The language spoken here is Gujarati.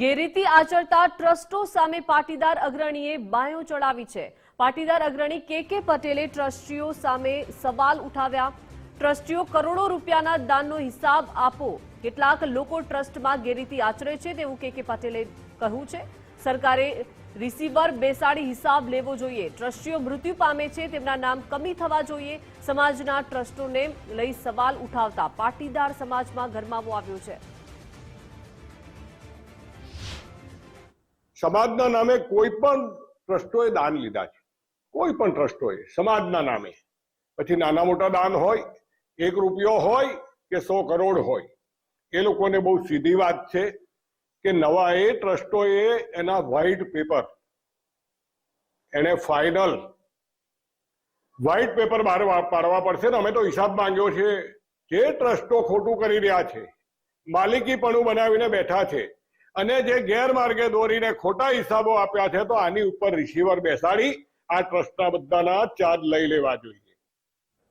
ગેરરીતિ આચરતા ટ્રસ્ટો સામે પાટીદાર અગ્રણીએ બાયો ચડાવી છે. પાટીદાર અગ્રણી કે કે પટેલે ટ્રસ્ટીઓ સામે સવાલ ઉઠાવ્યા. ટ્રસ્ટીઓ કરોડો રૂપિયાના દાનનો હિસાબ આપો. કેટલાક લોકો ટ્રસ્ટમાં ગેરરીતિ આચરે છે તેવું કે કે પટેલે કહ્યું છે. સરકારે રિસીવર બેસાડી હિસાબ લેવો જોઈએ. ટ્રસ્ટીઓ મૃત્યુ પામે છે તેમના નામ કમી થવા જોઈએ. સમાજના ટ્રસ્ટોને લઈ સવાલ ઉઠાવતા પાટીદાર સમાજમાં ગરમાવો આવ્યો છે. સમાજના નામે કોઈ પણ ટ્રસ્ટોએ દાન લીધા છે. કોઈ પણ ટ્રસ્ટોએ, સમાજના નામે. પછી નાના મોટા દાન હોય, એક રૂપિયો હોય કે સો કરોડ હોય. એ લોકોને બહુ સીધી વાત છે કે નવા એ ટ્રસ્ટોએ એના વ્હાઇટ પેપર એને ફાઇનલ વ્હાઇટ પેપર બહાર પાડવા પડશે ને અમે તો હિસાબ માંગ્યો છે. જે ટ્રસ્ટો ખોટું કરી રહ્યા છે, માલિકીપણું બનાવીને બેઠા છે અને જે ગેરમાર્ગે દોરીને ખોટા હિસાબો આપ્યા છે, તો આની ઉપર રિસીવર બેસાડી આ ટ્રસ્ટના બધાના ચાર્જ લઈ લેવા જોઈએ.